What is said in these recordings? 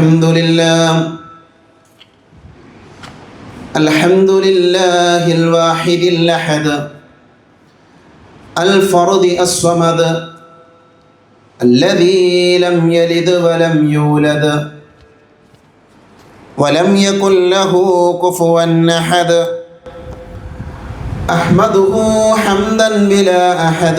الحمد لله الحمد لله الواحد الأحد الفرد الصمد الذي لم يلد ولم يولد ولم يكن له كفوا أحد أحمده حمدا بلا أحد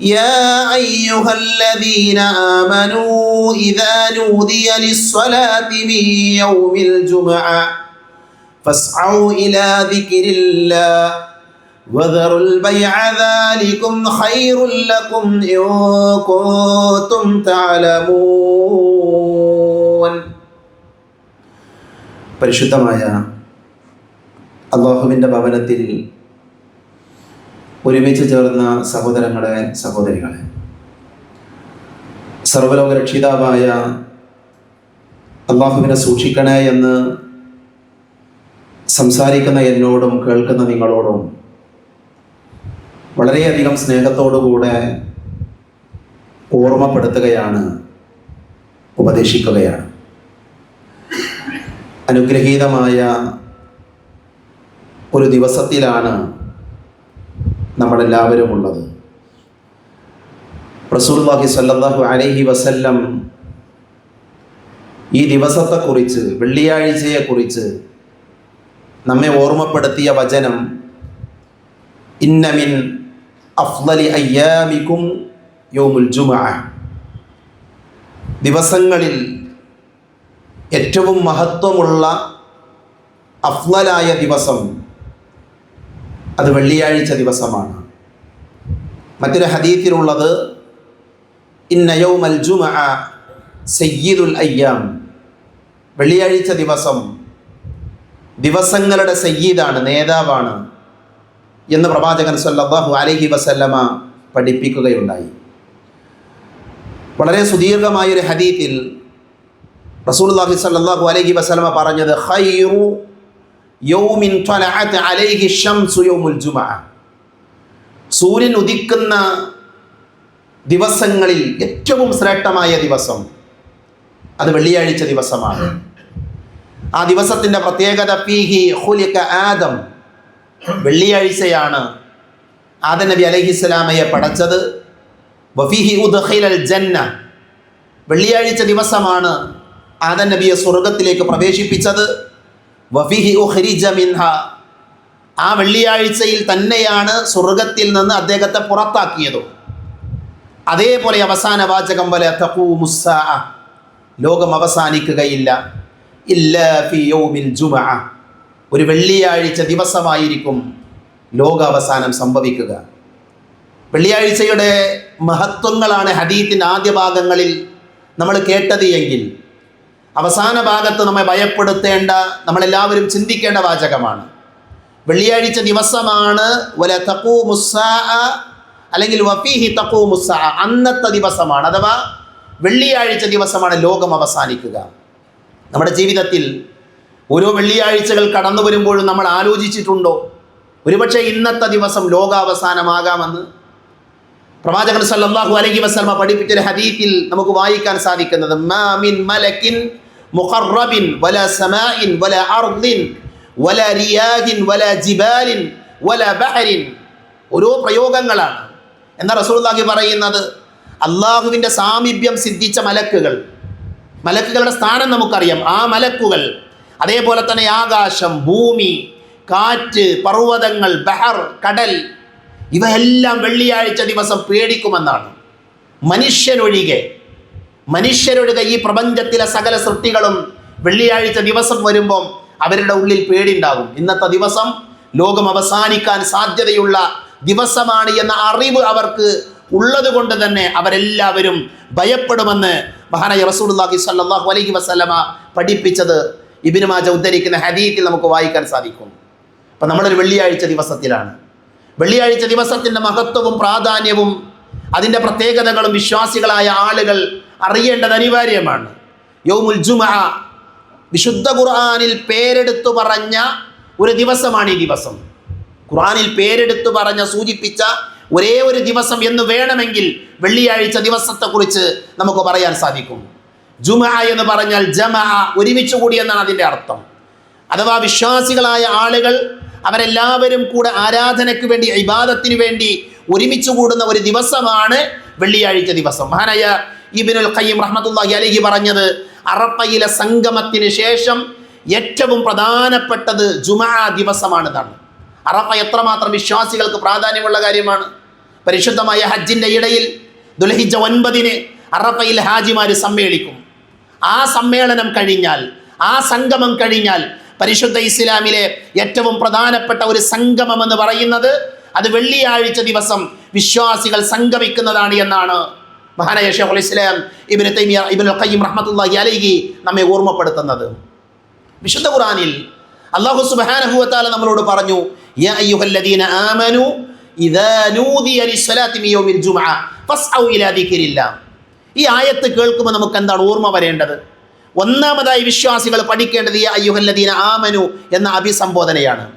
يا أيها الذين آمنوا إذا نودي للصلاة من يوم الجمعة فاسعوا إلى ذكر الله وذروا البيع ذلكم خير لكم إن كنتم تعلمون പരിശുദ്ധമായ അള്ളാഹുവിൻ്റെ ഭവനത്തിൽ ഒരുമിച്ച് ചേർന്ന സഹോദരങ്ങളെ സഹോദരികളെ. സർവലോക രക്ഷിതാവായ അള്ളാഹുവിനെ സൂക്ഷിക്കണേ എന്ന് സംസാരിക്കുന്ന എന്നോടും കേൾക്കുന്ന നിങ്ങളോടും വളരെയധികം സ്നേഹത്തോടുകൂടെ ഓർമ്മപ്പെടുത്തുകയാണ് ഉപദേശിക്കുകയാണ്. അനുഗ്രഹീതമായ ഒരു ദിവസത്തിലാണ് നമ്മളെല്ലാവരും ഉള്ളത്. റസൂൽല്ലാഹി സല്ലാഹു അലഹി വസല്ലം ഈ ദിവസത്തെക്കുറിച്ച് വെള്ളിയാഴ്ചയെക്കുറിച്ച് നമ്മെ ഓർമ്മപ്പെടുത്തിയ വചനം ഇന്നമിൻ അഫ്ലലി അയ്യാമിക്കും യോമുൽ ജുമ ദിവസങ്ങളിൽ ഏറ്റവും മഹത്വമുള്ള അഫ്ലലായ ദിവസം അത് വെള്ളിയാഴ്ച ദിവസമാണ്. മറ്റൊരു ഹദീത്തിലുള്ളത് സയ്യിദുൽ അയ്യാം. വെള്ളിയാഴ്ച ദിവസം ദിവസങ്ങളുടെ സയ്യീദാണ് നേതാവാണ് എന്ന് പ്രവാചകൻ സല്ലാഹു അലഹി വസല്ലമ പഠിപ്പിക്കുകയുണ്ടായി. വളരെ സുദീർഘമായൊരു ഹദീത്തിൽ റസൂലുള്ളാഹി സല്ലാഹു അലഹി വസല്ലമ പറഞ്ഞത് ഖൈറു യൗമിൻ അലൈഹി ഷംസു യൗമുൽ സൂര്യൻ ഉദിക്കുന്ന ദിവസങ്ങളിൽ ഏറ്റവും ശ്രേഷ്ഠമായ ദിവസം അത് വെള്ളിയാഴ്ച ദിവസമാണ്. ആ ദിവസത്തിന്റെ പ്രത്യേകത ഫീഹി ഹുലിക്ക ആദം. വെള്ളിയാഴ്ചയാണ് ആദം നബി അലൈഹിസ്സലാമയെ പടച്ചത്. വഫീഹി ഉദ്ഖിലൽ ജന്ന. വെള്ളിയാഴ്ച ദിവസമാണ് ആദം നബിയെ സ്വർഗത്തിലേക്ക് പ്രവേശിപ്പിച്ചത്. വഫിഹി ഉഖ്രിജ മിൻഹ. ആ വെള്ളിയാഴ്ചയിൽ തന്നെയാണ് സ്വർഗത്തിൽ നിന്ന് അദ്ദേഹത്തെ പുറത്താക്കിയതും. അതേപോലെ അവസാന വാചകം പോലെ ലോകം അവസാനിക്കുകയില്ല. ഇല്ല ഫി യൗമിൽ ജുമഅ ഒരു വെള്ളിയാഴ്ച ദിവസമായിരിക്കും ലോകാവസാനം സംഭവിക്കുക. വെള്ളിയാഴ്ചയുടെ മഹത്വങ്ങളാണ് ഹദീത്തിന്റെ ആദ്യ ഭാഗങ്ങളിൽ നമ്മൾ കേട്ടത് എങ്കിൽ അവസാന ഭാഗത്ത് നമ്മെ ഭയപ്പെടുത്തേണ്ട നമ്മളെല്ലാവരും ചിന്തിക്കേണ്ട വാചകമാണ്. വെള്ളിയാഴ്ച ദിവസമാണ് അല്ലെങ്കിൽ വഫീഹി അന്നത്തെ ദിവസമാണ്. അഥവാ വെള്ളിയാഴ്ച ദിവസമാണ് ലോകം അവസാനിക്കുക. നമ്മുടെ ജീവിതത്തിൽ ഓരോ വെള്ളിയാഴ്ചകൾ കടന്നു വരുമ്പോഴും നമ്മൾ ആലോചിച്ചിട്ടുണ്ടോ? ഒരുപക്ഷെ ഇന്നത്തെ ദിവസം ലോകാവസാനമാകാമെന്ന് പ്രവാചകൻ സല്ലല്ലാഹു അലൈഹി വസല്ലമ പഠിപ്പിച്ച ഹദീത്തിൽ നമുക്ക് വായിക്കാൻ സാധിക്കുന്നത് മാ മിൻ മലക്കിൻ മുഖറബിൻ വല സമാഇൻ വല അർദിൻ വല റിയാഹിൻ വല ജിബാലിൻ വല ബഹരിൻ. ഓരോ പ്രയോഗങ്ങളാണ്. എന്നാ റസൂലുള്ളാഹി പറയുന്നത്? അള്ളാഹുവിന്റെ സാമീപ്യം സിദ്ധിച്ച മലക്കുകൾ. മലക്കുകളുടെ സ്ഥാനം നമുക്കറിയാം. ആ മലക്കുകൾ അതേപോലെ തന്നെ ആകാശം ഭൂമി കാറ്റ് പർവതങ്ങൾ ബഹർ കടൽ ഇവയെല്ലാം വെള്ളിയാഴ്ച ദിവസം പേടിക്കുമെന്നാണ്. മനുഷ്യനൊഴികെ മനുഷ്യരൊഴികെ ഈ പ്രപഞ്ചത്തിലെ സകല സൃഷ്ടികളും വെള്ളിയാഴ്ച ദിവസം വരുമ്പം അവരുടെ ഉള്ളിൽ പേടിണ്ടാകും ഇന്നത്തെ ദിവസം ലോകം അവസാനിക്കാൻ സാധ്യതയുള്ള ദിവസമാണ് എന്ന അറിവ് അവർക്ക് ഉള്ളത് കൊണ്ട് തന്നെ അവരെല്ലാവരും ഭയപ്പെടുമെന്ന് മഹാനായ റസൂലുള്ളാഹി സ്വല്ലല്ലാഹു അലൈഹി വസ്ലമ പഠിപ്പിച്ചത് ഇബിനുമാജ ഉദ്ധരിക്കുന്ന ഹദീത്തിൽ നമുക്ക് വായിക്കാൻ സാധിക്കും. അപ്പം നമ്മളൊരു വെള്ളിയാഴ്ച ദിവസത്തിലാണ്. വെള്ളിയാഴ്ച ദിവസത്തിന്റെ മഹത്വവും പ്രാധാന്യവും അതിന്റെ പ്രത്യേകതകളും വിശ്വാസികളായ ആളുകൾ അറിയേണ്ടത് അനിവാര്യമാണ്. യൗമുൽ ജുമ വിശുദ്ധ ഖുർആാനിൽ പേരെടുത്തു പറഞ്ഞ ഒരു ദിവസമാണ് ഈ ദിവസം. ഖുർആാനിൽ പേരെടുത്തു പറഞ്ഞ സൂചിപ്പിച്ച ഒരേ ഒരു ദിവസം എന്ന് വേണമെങ്കിൽ വെള്ളിയാഴ്ച ദിവസത്തെക്കുറിച്ച് നമുക്ക് പറയാൻ സാധിക്കും. ജുമ എന്ന് പറഞ്ഞാൽ ജമ ഒരുമിച്ച് കൂടി എന്നാണ് അതിന്റെ അർത്ഥം. അഥവാ വിശ്വാസികളായ ആളുകൾ അവരെല്ലാവരും കൂടെ ആരാധനയ്ക്ക് വേണ്ടി ഇബാദത്തിന് വേണ്ടി ഒരുമിച്ച് കൂടുന്ന ഒരു ദിവസമാണ് വെള്ളിയാഴ്ച ദിവസം. മഹാനായ ഇബിനുൽ ഖയ്യിം റഹ്മത്തുള്ളാഹി അലൈഹി പറഞ്ഞത് അറപ്പയിലെ സംഗമത്തിന് ശേഷം ഏറ്റവും പ്രധാനപ്പെട്ടത് ജുമാ ദിവസമാണെന്നാണ് അറഫ എത്രമാത്രം വിശ്വാസികൾക്ക് പ്രാധാന്യമുള്ള കാര്യമാണ്. പരിശുദ്ധമായ ഹജ്ജിന്റെ ഇടയിൽ ദുലഹിജ ഒൻപതിന് അറഫയിൽ ഹാജിമാർ സമ്മേളിക്കും. ആ സമ്മേളനം കഴിഞ്ഞാൽ ആ സംഗമം കഴിഞ്ഞാൽ പരിശുദ്ധ ഇസ്ലാമിലെ ഏറ്റവും പ്രധാനപ്പെട്ട ഒരു സംഗമം എന്ന് പറയുന്നത് അത് വെള്ളിയാഴ്ച ദിവസം വിശ്വാസികൾ സംഗമിക്കുന്നതാണ് എന്നാണ് മഹാനായ ഷെഹുൽ ഇസ്ലാം ഇബിന് തൈമിയ ഇബിൻ ഖയ്യിം റഹ്മത്തുള്ളാഹി അലൈഹി നമ്മെ ഓർമ്മപ്പെടുത്തുന്നത്. വിശുദ്ധ ഖുറാനിൽ അള്ളാഹു സുബ്ഹാനഹു വതആല നമ്മളോട് പറഞ്ഞു ആമനു ഈ ആയത്ത് കേൾക്കുമ്പോൾ നമുക്ക് എന്താണ് ഓർമ്മ വരേണ്ടത്? ഒന്നാമതായി വിശ്വാസികൾ പഠിക്കേണ്ടത് ഈ അയ്യുഹല്ലദീന ആമനു എന്ന അഭിസംബോധനയാണ്.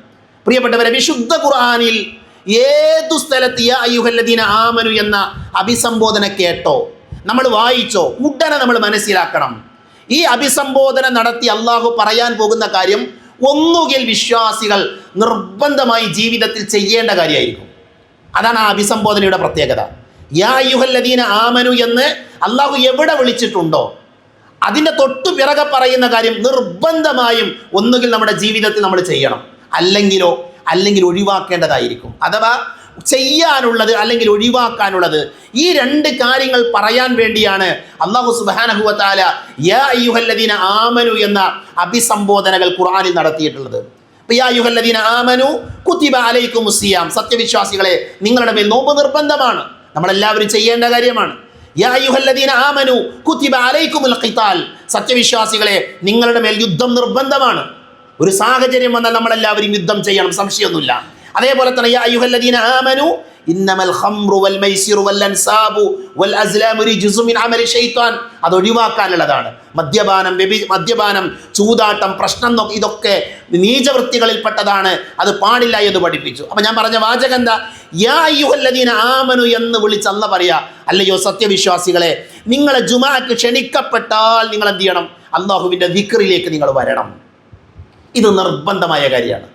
പ്രിയപ്പെട്ടവരെ വിശുദ്ധ ഖുർആാനിൽ ഏതു സ്ഥലത്ത് ഈ അയ്യുഹല്ലദീന ആമനു എന്ന അഭിസംബോധന കേട്ടോ? നമ്മൾ വായിച്ചോ? ഉടനെ നമ്മൾ മനസ്സിലാക്കണം. ഈ അഭിസംബോധന നടത്തി അള്ളാഹു പറയാൻ പോകുന്ന കാര്യം ഒന്നുകിൽ വിശ്വാസികൾ നിർബന്ധമായി ജീവിതത്തിൽ ചെയ്യേണ്ട കാര്യമായിരിക്കും. അതാണ് ആ അഭിസംബോധനയുടെ പ്രത്യേകത. യാ യുഹല്ലദീന ആമനു എന്ന് അള്ളാഹു എവിടെ വിളിച്ചിട്ടുണ്ടോ? അതിന്റെ തൊട്ടു പിറകെ പറയുന്ന കാര്യം നിർബന്ധമായും ഒന്നുകിൽ നമ്മുടെ ജീവിതത്തിൽ നമ്മൾ ചെയ്യണം. അല്ലെങ്കിലോ അല്ലെങ്കിൽ ഒഴിവാക്കേണ്ടതായിരിക്കും. അഥവാ ചെയ്യാനുള്ളത് അല്ലെങ്കിൽ ഒഴിവാക്കാനുള്ളത് ഈ രണ്ട് കാര്യങ്ങൾ പറയാൻ വേണ്ടിയാണ് അള്ളാഹു സുബാനഹുവത്താല യാ അയ്യുഹല്ലദീന ആമനു എന്ന അഭിസംബോധനകൾ ഖുർആനിൽ നടത്തിയിട്ടുള്ളത്. ഇപ്പൊ യാ അയ്യുഹല്ലദീന ആമനു കുത്തിബ അലൈക്കും സത്യവിശ്വാസികളെ നിങ്ങളുടെ മേൽ നോമ്പ് നിർബന്ധമാണ്. നമ്മളെല്ലാവരും ചെയ്യേണ്ട കാര്യമാണ്. സത്യവിശ്വാസികളെ നിങ്ങളുടെ മേൽ യുദ്ധം നിർബന്ധമാണ്. ഒരു സാഹചര്യം വന്നാൽ നമ്മളെല്ലാവരും യുദ്ധം ചെയ്യണം സംശയമൊന്നുമില്ല. അതേപോലെ തന്നെ ഇന്നമൽ വൽ വൽ അൻസാബു വൽ മിൻ ശൈത്താൻ. അത് ഒഴിവാക്കാനുള്ളതാണ്. മദ്യപാനം വ്യഭി മദ്യപാനം ചൂതാട്ടം പ്രശ്നം ഇതൊക്കെ നീചവൃത്തികളിൽപ്പെട്ടതാണ്. അത് പാടില്ല എന്ന് പഠിപ്പിച്ചു. അപ്പൊ ഞാൻ പറഞ്ഞ വാചകം എന്താ? യാ ആമനു എന്ന് വിളിച്ച് അല്ല പറയാ. അല്ലയോ സത്യവിശ്വാസികളെ നിങ്ങളെ ജുമാക്ക് ക്ഷണിക്കപ്പെട്ടാൽ നിങ്ങൾ എന്ത് ചെയ്യണം? അള്ളാഹുവിന്റെ ദിക്റിലേക്ക് നിങ്ങൾ വരണം. ഇത് നിർബന്ധമായ കാര്യമാണ്.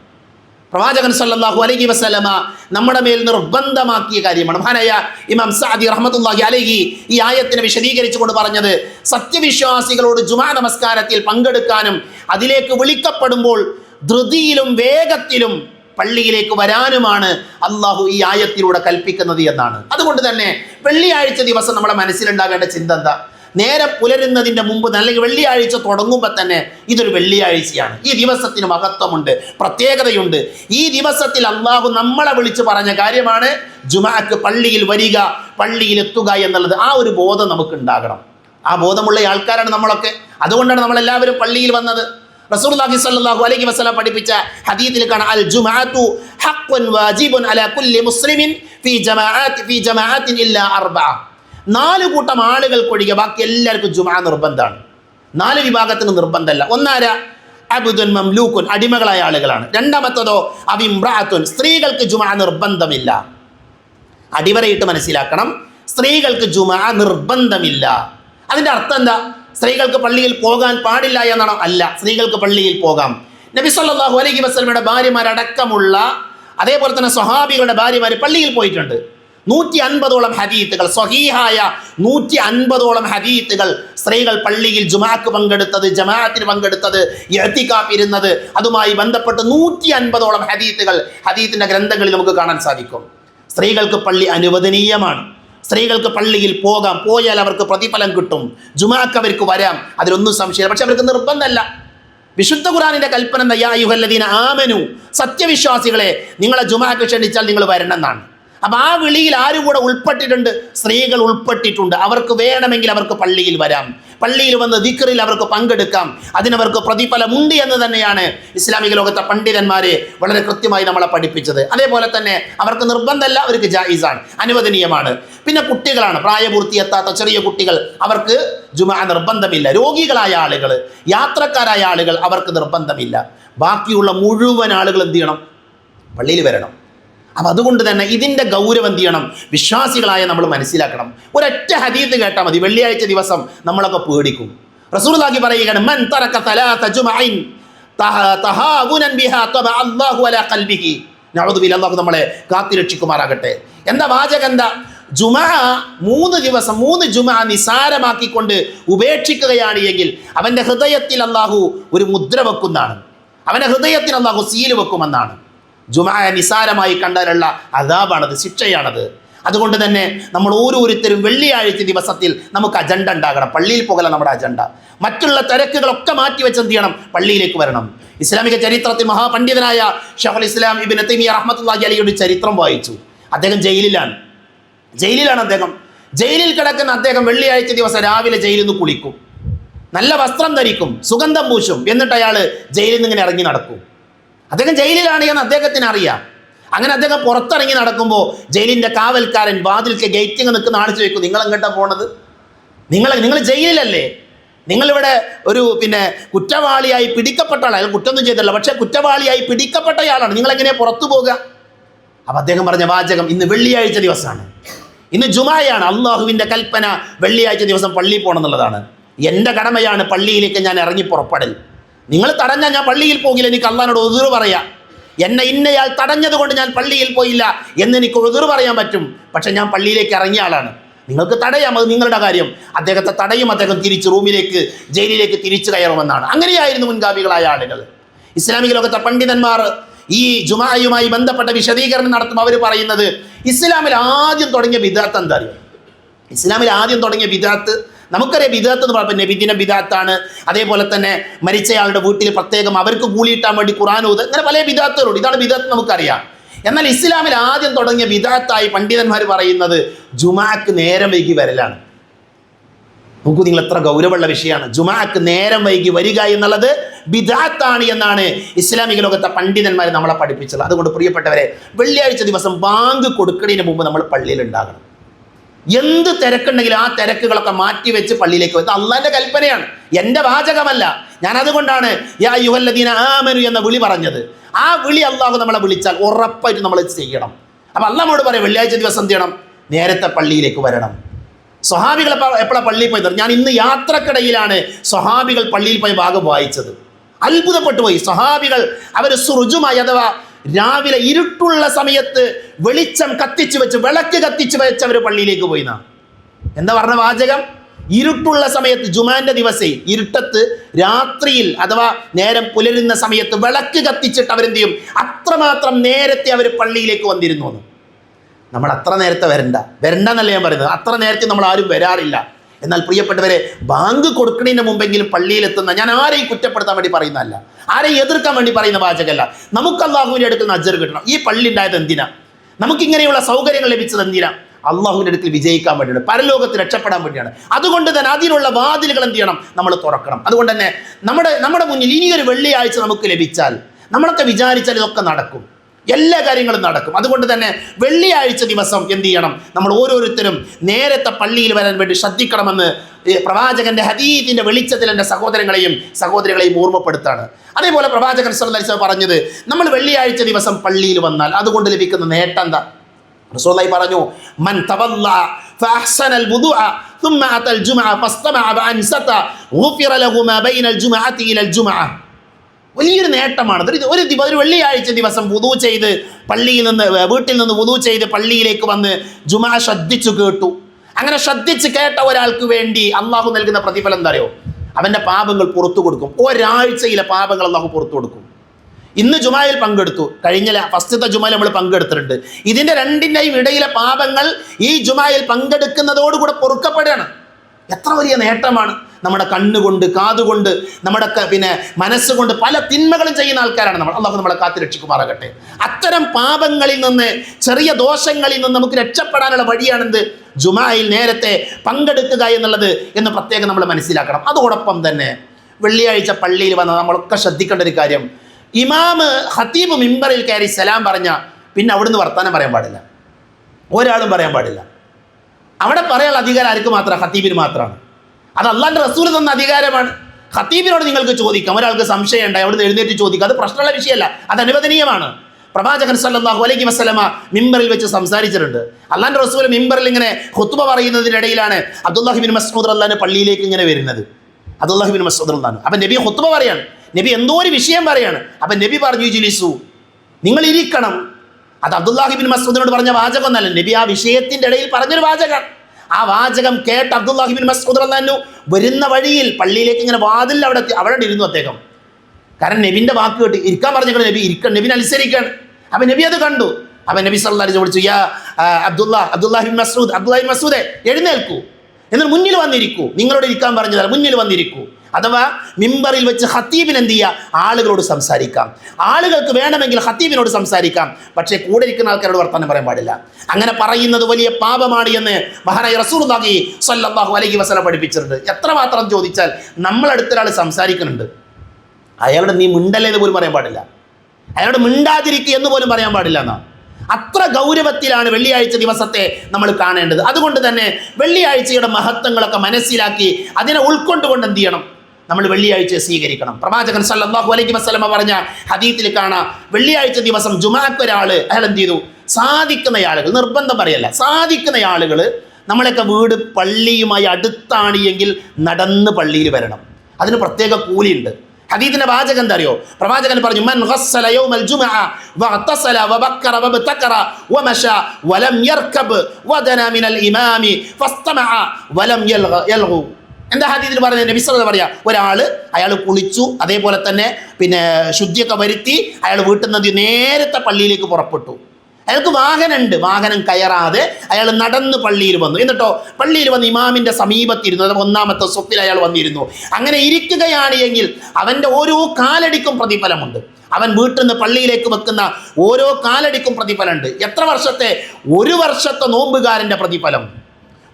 പ്രവാചകൻ സല്ലല്ലാഹു അലൈഹി വസല്ലമ നമ്മുടെ മേൽ നിർബന്ധമാക്കിയ കാര്യമാണ്. മഹാനായ ഇമാം സാദി റഹ്മത്തുള്ളാഹി അലൈഹി ഈ ആയത്തിനെ വിശദീകരിച്ചുകൊണ്ട് പറഞ്ഞത് സത്യവിശ്വാസികളോട് ജുമാ നമസ്കാരത്തിൽ പങ്കെടുക്കാനും അതിലേക്ക് വിളിക്കപ്പെടുമ്പോൾ ധൃതിയിലും വേഗത്തിലും പള്ളിയിലേക്ക് വരാനുമാണ് അള്ളാഹു ഈ ആയത്തിലൂടെ കൽപ്പിക്കുന്നത് എന്നാണ്. അതുകൊണ്ട് തന്നെ വെള്ളിയാഴ്ച ദിവസം നമ്മുടെ മനസ്സിലുണ്ടാകേണ്ട ചിന്ത എന്താ? നേരെ പുലരുന്നതിന്റെ മുമ്പ് അല്ലെങ്കിൽ വെള്ളിയാഴ്ച തുടങ്ങുമ്പോൾ തന്നെ ഇതൊരു വെള്ളിയാഴ്ചയാണ്. ഈ ദിവസത്തിന് മഹത്വമുണ്ട് പ്രത്യേകതയുണ്ട്. ഈ ദിവസത്തിൽ അള്ളാഹു നമ്മളെ വിളിച്ച് പറഞ്ഞ കാര്യമാണ് ജുമാക്ക് പള്ളിയിൽ വരിക പള്ളിയിൽ എത്തുക എന്നുള്ളത്. ആ ഒരു ബോധം നമുക്ക് ഉണ്ടാകണം. ആ ബോധമുള്ള ആൾക്കാരാണ് നമ്മളൊക്കെ. അതുകൊണ്ടാണ് നമ്മളെല്ലാവരും പള്ളിയിൽ വന്നത്. റസൂലുള്ളാഹി സല്ലല്ലാഹു അലൈഹി വസല്ലം പഠിപ്പിച്ച ഹദീസിൽ കാണാം അൽ മുസ്ലിമിൻ ഫീ ഫീ അർബഅ. നാല് കൂട്ടം ആളുകൾക്കൊഴികെ ബാക്കി എല്ലാവർക്കും ജുമാ നിർബന്ധമാണ്. നാല് വിഭാഗത്തിന് നിർബന്ധമല്ല. ഒന്നാര? അബുദുൻ മംലൂക്കുൻ അടിമകളായ ആളുകളാണ്. രണ്ടാമത്തതോ അവിംറാത്തുൻ. സ്ത്രീകൾക്ക് ജുമാ നിർബന്ധമില്ല. അടിവരയിട്ട് മനസ്സിലാക്കണം സ്ത്രീകൾക്ക് ജുമാ നിർബന്ധമില്ല. അതിന്റെ അർത്ഥം എന്താ? സ്ത്രീകൾക്ക് പള്ളിയിൽ പോകാൻ പാടില്ല എന്നാണോ? അല്ല സ്ത്രീകൾക്ക് പള്ളിയിൽ പോകാം. നബി സല്ലാഹു അലൈഹി വസ്ലമയുടെ ഭാര്യമാരടക്കമുള്ള അതേപോലെ തന്നെ സ്വഹാബികളുടെ ഭാര്യമാർ പള്ളിയിൽ പോയിട്ടുണ്ട്. നൂറ്റി അൻപതോളം ഹദീത്തുകൾ സ്വഹീഹായ നൂറ്റി അൻപതോളം ഹദീത്തുകൾ സ്ത്രീകൾ പള്ളിയിൽ ജുമാക്ക് പങ്കെടുത്തത് ജമാഅത്തിന് പങ്കെടുത്തത് എത്തിക്കാപ്പിരുന്നത് അതുമായി ബന്ധപ്പെട്ട് നൂറ്റി അൻപതോളം ഹദീത്തുകൾ ഹദീത്തിന്റെ ഗ്രന്ഥങ്ങളിൽ നമുക്ക് കാണാൻ സാധിക്കും. സ്ത്രീകൾക്ക് പള്ളി അനുവദനീയമാണ്. സ്ത്രീകൾക്ക് പള്ളിയിൽ പോകാം പോയാൽ അവർക്ക് പ്രതിഫലം കിട്ടും. ജുമാക്ക് അവർക്ക് വരാം അതിലൊന്നും സംശയമില്ല. പക്ഷെ അവർക്ക് നിർബന്ധമല്ല. വിശുദ്ധ ഖുറാനിന്റെ കൽപ്പന? യാ അയ്യുഹല്ലദീന ആമനു. സത്യവിശ്വാസികളെ നിങ്ങളെ ജുമാക്ക് ക്ഷണിച്ചാൽ നിങ്ങൾ വരണം എന്നാണ് അപ്പൊ ആ വിളിയിൽ ആരും കൂടെ ഉൾപ്പെട്ടിട്ടുണ്ട്. സ്ത്രീകൾ ഉൾപ്പെട്ടിട്ടുണ്ട്. അവർക്ക് വേണമെങ്കിൽ അവർക്ക് പള്ളിയിൽ വരാം. പള്ളിയിൽ വന്ന് ദിക്കറിൽ അവർക്ക് പങ്കെടുക്കാം. അതിനവർക്ക് പ്രതിഫലമുണ്ട് എന്ന് തന്നെയാണ് ഇസ്ലാമിക ലോകത്തെ പണ്ഡിതന്മാരെ വളരെ കൃത്യമായി നമ്മളെ പഠിപ്പിച്ചത്. അതേപോലെ തന്നെ അവർക്ക് നിർബന്ധമല്ല അവർക്ക് ജായിസാണ് അനുവദനീയമാണ്. പിന്നെ കുട്ടികളാണ്. പ്രായപൂർത്തി എത്താത്ത ചെറിയ കുട്ടികൾ അവർക്ക് ജുമാ നിർബന്ധമില്ല. രോഗികളായ ആളുകൾ യാത്രക്കാരായ ആളുകൾ അവർക്ക് നിർബന്ധമില്ല. ബാക്കിയുള്ള മുഴുവൻ ആളുകൾ എന്ത് ചെയ്യണം? പള്ളിയിൽ വരണം. അപ്പം അതുകൊണ്ട് തന്നെ ഇതിന്റെ ഗൗരവം എന്ത് ചെയ്യണം? വിശ്വാസികളായ നമ്മൾ മനസ്സിലാക്കണം. ഒരൊറ്റ ഹദീത്ത് കേട്ടാൽ മതി. വെള്ളിയാഴ്ച ദിവസം നമ്മളൊക്കെ പേടിക്കും. റസൂർദാക്കി പറയുകയാണ് മൻ തറക്ക തലാത ജുമഇൻ തഹ- തഹാവുനൻ ബിഹാ തബ അല്ലാഹു ബില്ലാഹി നമ്മളെ കാത്തിരക്ഷിക്കുമാറാകട്ടെ. എന്താ വാചകം എന്താ? ജുമ മൂന്ന് ദിവസം മൂന്ന് ജുമ നിസാരമാക്കിക്കൊണ്ട് ഉപേക്ഷിക്കുകയാണ് എങ്കിൽ അവന്റെ ഹൃദയത്തിൽ അള്ളാഹു ഒരു മുദ്ര വെക്കുന്നതാണ്. അവന്റെ ഹൃദയത്തിൽ അള്ളാഹു സീൽ വെക്കുമെന്നാണ്. ജുമാ നിസാരമായി കണ്ടാലുള്ള അതാബാണത് ശിക്ഷയാണത്. അതുകൊണ്ട് തന്നെ നമ്മൾ ഓരോരുത്തരും വെള്ളിയാഴ്ച ദിവസത്തിൽ നമുക്ക് അജണ്ട ഉണ്ടാകണം. പള്ളിയിൽ പോകല നമ്മുടെ അജണ്ട മറ്റുള്ള തിരക്കുകളൊക്കെ മാറ്റി വെച്ച് എന്ത് ചെയ്യണം? പള്ളിയിലേക്ക് വരണം. ഇസ്ലാമിക ചരിത്രത്തിൽ മഹാപണ്ഡിതനായ ഷഹുൽ ഇസ്ലാം ഇബിൻ തൈമിയ റഹ്മത്തുള്ളാഹി അലിയുടെ ചരിത്രം വായിച്ചു. അദ്ദേഹം ജയിലിലാണ്. ജയിലിലാണ് അദ്ദേഹം. ജയിലിൽ കിടക്കുന്ന അദ്ദേഹം വെള്ളിയാഴ്ച ദിവസം രാവിലെ ജയിലിൽ നിന്ന് കുളിക്കും. നല്ല വസ്ത്രം ധരിക്കും. സുഗന്ധം പൂശും. എന്നിട്ട് അയാൾ ജയിലിൽ നിന്ന് ഇങ്ങനെ ഇറങ്ങി നടക്കും. അദ്ദേഹം ജയിലിലാണ് എന്ന് അദ്ദേഹത്തിന് അറിയാം. അങ്ങനെ അദ്ദേഹം പുറത്തിറങ്ങി നടക്കുമ്പോൾ ജയിലിന്റെ കാവൽക്കാരൻ വാതിൽക്ക് ഗേറ്റിങ് നിൽക്കുന്ന ആൾ വയ്ക്കും നിങ്ങൾ എങ്ങോട്ടാണ് പോണത്? നിങ്ങൾ നിങ്ങൾ ജയിലിലല്ലേ? നിങ്ങളിവിടെ ഒരു പിന്നെ കുറ്റവാളിയായി പിടിക്കപ്പെട്ട ആളാണ് അയാൾ കുറ്റമൊന്നും ചെയ്തില്ല പക്ഷേ കുറ്റവാളിയായി പിടിക്കപ്പെട്ടയാളാണ് നിങ്ങൾ എങ്ങനെയാണ് പുറത്തു പോകുക അപ്പം അദ്ദേഹം പറഞ്ഞ വാചകം ഇന്ന് വെള്ളിയാഴ്ച ദിവസമാണ് ഇന്ന് ജുമായാണ്. അള്ളാഹുവിന്റെ കൽപ്പന വെള്ളിയാഴ്ച ദിവസം പള്ളിയിൽ പോകണം എന്നുള്ളതാണ്. എന്റെ കടമയാണ് പള്ളിയിലേക്ക് ഞാൻ ഇറങ്ങി പുറപ്പെടൽ. നിങ്ങൾ തടഞ്ഞാൽ ഞാൻ പള്ളിയിൽ പോകില്ല എനിക്ക് അള്ളഹാനോട് ഒതിർ പറയാം. എന്നെ ഇന്നയാൾ തടഞ്ഞത് കൊണ്ട് ഞാൻ പള്ളിയിൽ പോയില്ല എന്ന് എനിക്ക് ഒതിർ പറയാൻ പറ്റും. പക്ഷെ ഞാൻ പള്ളിയിലേക്ക് ഇറങ്ങിയ ആളാണ്. നിങ്ങൾക്ക് തടയാം അത് നിങ്ങളുടെ കാര്യം. അദ്ദേഹത്തെ തടയും അദ്ദേഹം തിരിച്ച് റൂമിലേക്ക് ജയിലിലേക്ക് തിരിച്ചു കയറുമെന്നാണ്. അങ്ങനെയായിരുന്നു മുൻഗാമികളായ ആളുകൾ ഇസ്ലാമിക ലോകത്തെ പണ്ഡിതന്മാർ ഈ ജുമായുമായി ബന്ധപ്പെട്ട വിശദീകരണം നടത്തുമ്പോൾ അവർ പറയുന്നത് ഇസ്ലാമിൽ ആദ്യം തുടങ്ങിയ വിദാത്ത് എന്താ അറിയാം? ഇസ്ലാമിൽ ആദ്യം തുടങ്ങിയ വിദാത്ത് നമുക്കറിയാം ബിദാത്ത് എന്ന് പറയുമ്പോൾ നബിദിനം ബിദാത്താണ്. അതേപോലെ തന്നെ മരിച്ചയാളുടെ വീട്ടിൽ പ്രത്യേകം അവർക്ക് കൂലിയിട്ടാൻ വേണ്ടി ഖുറാൻ ഊത് അങ്ങനെ പല ബിദാത്തുകളുണ്ട്. ഇതാണ് ബിദാത്ത് നമുക്കറിയാം. എന്നാൽ ഇസ്ലാമിൽ ആദ്യം തുടങ്ങിയ ബിദാത്തായി പണ്ഡിതന്മാർ പറയുന്നത് ജുമാക്ക് നേരം വൈകി വരലാണ്. നോക്കൂ നിങ്ങൾ എത്ര ഗൗരവമുള്ള വിഷയമാണ്. ജുമാക്ക് നേരം വൈകി വരിക എന്നുള്ളത് ബിദാത്താണ് എന്നാണ് ഇസ്ലാമിക ലോകത്തെ പണ്ഡിതന്മാർ നമ്മളെ പഠിപ്പിച്ചത്. അതുകൊണ്ട് പ്രിയപ്പെട്ടവരെ വെള്ളിയാഴ്ച ദിവസം ബാങ്ക് കൊടുക്കുന്നതിന് മുമ്പ് നമ്മൾ പള്ളിയിൽ ഉണ്ടാകണം. എന്ത് തിരക്കുണ്ടെങ്കിലും ആ തിരക്കുകളൊക്കെ മാറ്റി വെച്ച് പള്ളിയിലേക്ക് വരും. അള്ളാന്റെ കൽപ്പനയാണ്. എന്റെ വാചകമല്ല. ഞാൻ അതുകൊണ്ടാണ് യാ യുഹല്ലദീന ആമനു എന്ന വിളി പറഞ്ഞത്. ആ വിളി അള്ളാഹു നമ്മളെ വിളിച്ചാൽ ഉറപ്പായിട്ട് നമ്മൾ ചെയ്യണം. അപ്പം നമ്മോട് പറയാം വെള്ളിയാഴ്ച ദിവസം എന്ത് ചെയ്യണം? നേരത്തെ പള്ളിയിലേക്ക് വരണം. സ്വഹാബികൾ എപ്പോഴാണ് പള്ളിയിൽ പോയത്? ഞാൻ ഇന്ന് യാത്രക്കിടയിലാണ് സ്വഹാബികൾ പള്ളിയിൽ പോയി ഭാഗം വായിച്ചത്. അത്ഭുതപ്പെട്ടു പോയി. സ്വഹാബികൾ അവർ സുറുജുമായി അഥവാ രാവിലെ ഇരുട്ടുള്ള സമയത്ത് വെളിച്ചം കത്തിച്ചു വെച്ച് വിളക്ക് കത്തിച്ചു വെച്ച് അവർ പള്ളിയിലേക്ക് പോയിന്നാ. എന്താ പറഞ്ഞ വാചകം? ഇരുട്ടുള്ള സമയത്ത് ജുമാന്റെ ദിവസേ ഇരുട്ടത്ത് രാത്രിയിൽ അഥവാ നേരം പുലരുന്ന സമയത്ത് വിളക്ക് കത്തിച്ചിട്ട് അവരെന്ത് ചെയ്യും അത്രമാത്രം നേരത്തെ അവർ പള്ളിയിലേക്ക് വന്നിരുന്നു നമ്മൾ അത്ര നേരത്തെ വരണ്ട. വരണ്ട എന്നല്ല ഞാൻ പറയുന്നത്. അത്ര നേരത്തെ നമ്മൾ ആരും വരാറില്ല. എന്നാൽ പ്രിയപ്പെട്ടവരെ ബാങ്ക് കൊടുക്കുന്നതിന് മുമ്പെങ്കിലും പള്ളിയിലെത്തുന്ന ഞാൻ ആരെയും കുറ്റപ്പെടുത്താൻ വേണ്ടി പറയുന്നതല്ല. ആരെയും എതിർക്കാൻ വേണ്ടി പറയുന്ന വാചകമല്ല. നമുക്ക് അള്ളാഹുവിന്റെ അടുത്ത് നിന്ന് അജർ കിട്ടണം. ഈ പള്ളി ഉണ്ടായത് എന്തിനാ? നമുക്കിങ്ങനെയുള്ള സൗകര്യങ്ങൾ ലഭിച്ചത് എന്തിനാ? അള്ളാഹുവിന്റെ അടുക്കൽ വിജയിക്കാൻ വേണ്ടിയാണ് പരലോകത്ത് രക്ഷപ്പെടാൻ വേണ്ടിയാണ്. അതുകൊണ്ട് തന്നെ അതിനുള്ള വാതിലുകൾ എന്ത് ചെയ്യണം? നമ്മൾ തുറക്കണം. അതുകൊണ്ട് തന്നെ നമ്മുടെ നമ്മുടെ മുന്നിൽ ഇനിയൊരു വെള്ളിയാഴ്ച നമുക്ക് ലഭിച്ചാൽ നമ്മളൊക്കെ വിചാരിച്ചാൽ ഇതൊക്കെ നടക്കും. എല്ലാ കാര്യങ്ങളും നടക്കും അതുകൊണ്ട് തന്നെ വെള്ളിയാഴ്ച ദിവസം എന്ത് ചെയ്യണം നമ്മൾ ഓരോരുത്തരും നേരത്തെ പള്ളിയിൽ വരാൻ വേണ്ടി ശ്രദ്ധിക്കണമെന്ന് ഈ പ്രവാചകന്റെ ഹദീദിന്റെ വെളിച്ചത്തിൽ എൻ്റെ സഹോദരങ്ങളെയും സഹോദരികളെയും ഓർമ്മപ്പെടുത്താണ് അതേപോലെ പ്രവാചകൻ സല്ലല്ലാഹു അലൈഹി വസല്ലം പറഞ്ഞത് നമ്മൾ വെള്ളിയാഴ്ച ദിവസം പള്ളിയിൽ വന്നാൽ അതുകൊണ്ട് ലഭിക്കുന്ന നേട്ടം എന്താ റസൂലുള്ളാഹി പറഞ്ഞു മൻ തവല്ല فأحسن الوضوء ثم أتى الجمعة فاستمع فأنست غفر له ما بين الجمعة إلى الجمعة വലിയൊരു നേട്ടമാണ്. ഒരു ഒരു വെള്ളിയാഴ്ച ദിവസം വുതു ചെയ്ത് പള്ളിയിൽ നിന്ന് വീട്ടിൽ നിന്ന് വുതു ചെയ്ത് പള്ളിയിലേക്ക് വന്ന് ജുമാ ശ്രദ്ധിച്ചു കേട്ടു. അങ്ങനെ ശ്രദ്ധിച്ച് കേട്ട ഒരാൾക്ക് വേണ്ടി അള്ളാഹു നൽകുന്ന പ്രതിഫലം എന്താ അറിയോ? അവന്റെ പാപങ്ങൾ പുറത്തു കൊടുക്കും. ഒരാഴ്ചയിലെ പാപങ്ങൾ അള്ളാഹു പുറത്തു കൊടുക്കും. ഇന്ന് ജുമായിൽ പങ്കെടുത്തു. കഴിഞ്ഞ ഫസ്റ്റത്തെ ജുമായിൽ നമ്മൾ പങ്കെടുത്തിട്ടുണ്ട്. ഇതിന്റെ രണ്ടിന്റെയും ഇടയിലെ പാപങ്ങൾ ഈ ജുമായിൽ പങ്കെടുക്കുന്നതോടുകൂടെ പൊറുക്കപ്പെടുകയാണ്. എത്ര വലിയ നേട്ടമാണ്. നമ്മുടെ കണ്ണുകൊണ്ട് കാതുകൊണ്ട് നമ്മുടെ പിന്നെ മനസ്സുകൊണ്ട് പല തിന്മകളും ചെയ്യുന്ന ആൾക്കാരാണ് നമ്മൾ. അള്ളാഹു നമ്മളെ കാത്തു രക്ഷിക്കുമാറാകട്ടെ. അത്തരം പാപങ്ങളിൽ നിന്ന് ചെറിയ ദോഷങ്ങളിൽ നിന്ന് നമുക്ക് രക്ഷപ്പെടാനുള്ള വഴിയാണെന്ത്? ജുമായിൽ നേരത്തെ പങ്കെടുക്കുക എന്നുള്ളത് എന്ന് പ്രത്യേകം നമ്മൾ മനസ്സിലാക്കണം. അതോടൊപ്പം തന്നെ വെള്ളിയാഴ്ച പള്ളിയിൽ വന്ന നമ്മളൊക്കെ ശ്രദ്ധിക്കേണ്ട ഒരു കാര്യം. ഇമാമ് ഹത്തീബ് മിമ്പറിൽ കയറി സലാം പറഞ്ഞ പിന്നെ അവിടുന്ന് വർത്താനം പറയാൻ പാടില്ല. ഒരാളും പറയാൻ പാടില്ല. അവിടെ പറയാനുള്ള അധികാരം ആർക്ക് മാത്രമാണ് ഹത്തീബിന് മാത്രമാണ്. അത് അള്ളാന്റെ റസൂൽ തന്ന അധികാരമാണ്. ഖത്തീബിനോട് നിങ്ങൾക്ക് ചോദിക്കാം. ഒരാൾക്ക് സംശയം ഉണ്ടായി അവിടുന്ന് എഴുന്നേറ്റ് ചോദിക്കാം. അത് പ്രശ്നമുള്ള വിഷയമല്ല. അത് അനുവദനീയമാണ്. പ്രവാചകൻ സല്ലാഹു അലൈഹി വസല്ലമ മിമ്പറിൽ വെച്ച് സംസാരിച്ചിട്ടുണ്ട്. അള്ളാന്റെ റസൂൽ മിമ്പറിൽ ഇങ്ങനെ ഹുത്തുബ പറയുന്നതിനിടയിലാണ് അബ്ദുല്ലാഹിബിൻ മസ്ഊദ് അള്ളാന്റെ പള്ളിയിലേക്ക് ഇങ്ങനെ വരുന്നത്. അബ്ദുല്ലാഹിബിൻ മസ്ഊദ് അള്ളാഹു അപ്പം നബി ഹുത്തുബ പറയാണ്. നബി എന്തോ ഒരു വിഷയം പറയാണ്. അപ്പം നബി പറഞ്ഞു ജിലിസു നിങ്ങൾ ഇരിക്കണം. അത് അബ്ദുല്ലാഹിബിൻ മസൂദിനോട് പറഞ്ഞ വാചകം ഒന്നല്ല നബി ആ വിഷയത്തിന്റെ ഇടയിൽ പറഞ്ഞൊരു വാചകം. ആ വാചകം കേട്ട് അബ്ദുല്ലാഹിബിൻ മസ്ഊദ് റന്നു വരുന്ന വഴിയിൽ പള്ളിയിലേക്ക് ഇങ്ങനെ വാതിൽ അവിടെ അവിടെ ഇരുന്നു അദ്ദേഹം. കാരണം നബിന്റെ വാക്ക് കേട്ട് ഇരിക്കാൻ പറഞ്ഞപ്പോൾ നബി ഇരിക്ക നബിനെ അനുസരിക്കാണ് അപ്പൊ നബി അത് കണ്ടു. അപ്പൊ നബി സല്ലല്ലാഹു ചോദിച്ചു യാ അബ്ദുല്ല അബ്ദുല്ലാഹിബിൻ മസൂദ് അബ്ദുല്ലാഹിബിൻ മസൂദെ എഴുന്നേൽക്കൂ. എന്നിട്ട് മുന്നിൽ വന്നിരിക്കൂ. നിങ്ങളോട് ഇരിക്കാൻ പറഞ്ഞതല്ല മുന്നിൽ വന്നിരിക്കൂ. അഥവാ മിമ്പറിൽ വെച്ച് ഹത്തീബിന് എന്ത് ചെയ്യുക ആളുകളോട് സംസാരിക്കാം. ആളുകൾക്ക് വേണമെങ്കിൽ ഹത്തീബിനോട് സംസാരിക്കാം. പക്ഷേ കൂടെ ഇരിക്കുന്ന ആൾക്കാരോട് വർത്തമാനം പറയാൻ പാടില്ല. അങ്ങനെ പറയുന്നത് വലിയ പാപമാണ് എന്ന് മഹാനായ നാഗി സല്ലാഹു അലഹി വസല്ലം പഠിപ്പിച്ചിട്ടുണ്ട്. എത്ര മാത്രം ചോദിച്ചാൽ നമ്മളടുത്ത ഒരാൾ സംസാരിക്കുന്നുണ്ട്. അയാളുടെ നീ മിണ്ടല്ലേ എന്ന് പോലും പറയാൻ പാടില്ല. അയാളോട് മിണ്ടാതിരിക്കുക എന്ന് പോലും പറയാൻ പാടില്ല എന്നാ. അത്ര ഗൗരവത്തിലാണ് വെള്ളിയാഴ്ച ദിവസത്തെ നമ്മൾ കാണേണ്ടത്. അതുകൊണ്ട് തന്നെ വെള്ളിയാഴ്ചയുടെ മഹത്വങ്ങളൊക്കെ മനസ്സിലാക്കി അതിനെ ഉൾക്കൊണ്ടുകൊണ്ട് എന്ത് ചെയ്യണം? നമ്മൾ വെള്ളിയാഴ്ച സ്വീകരിക്കണം. പ്രവാചകൻ സല്ലാഹു അലൈഹി വസ്ലമ പറഞ്ഞ ഹദീത്തിൽ കാണാം വെള്ളിയാഴ്ച ദിവസം ജുമാക്ക് ഒരാൾ അയാൾ എന്ത് ചെയ്തു? സാധിക്കുന്ന ആളുകൾ നിർബന്ധം പറയല്ല സാധിക്കുന്ന ആളുകൾ നമ്മളൊക്കെ വീട് പള്ളിയുമായി അടുത്താണ് എങ്കിൽ നടന്ന് പള്ളിയിൽ വരണം. അതിന് പ്രത്യേക കൂലിയുണ്ട്. ഹദീദിന്റെ വാചകം എന്താ അറിയോ? പ്രവാചകൻ പറഞ്ഞു മൻ ഗസ്സല യൗമൽ ജുമഅ വഗ്തസല വബക്കറ വബ്തകറ വമശ വലം യർകബ് വദന മിനൽ ഇമാമി ഫസ്തമഅ വലം യൽഗ. എന്താ ഹാദീതിൽ പറഞ്ഞ നബി സല്ലല്ലാഹു പറയാ ഒരാൾ അയാൾ കുളിച്ചു അതേപോലെ തന്നെ പിന്നെ ശുദ്ധിയൊക്കെ വരുത്തി അയാൾ വീട്ടിൽ നിന്ന് നേരത്തെ പള്ളിയിലേക്ക് പുറപ്പെട്ടു. അയാൾക്ക് വാഹനമുണ്ട്. വാഹനം കയറാതെ അയാൾ നടന്ന് പള്ളിയിൽ വന്നു. എന്നിട്ടോ പള്ളിയിൽ വന്ന് ഇമാമിന്റെ സമീപത്തിരുന്നു. അത് ഒന്നാമത്തെ സ്വത്തിൽ അയാൾ വന്നിരുന്നു. അങ്ങനെ ഇരിക്കുകയാണ് എങ്കിൽ അവന്റെ ഓരോ കാലടിക്കും പ്രതിഫലമുണ്ട്. അവൻ വീട്ടിൽ നിന്ന് പള്ളിയിലേക്ക് വെക്കുന്ന ഓരോ കാലടിക്കും പ്രതിഫലമുണ്ട്. എത്ര വർഷത്തെ? ഒരു വർഷത്തെ നോമ്പുകാരന്റെ പ്രതിഫലം.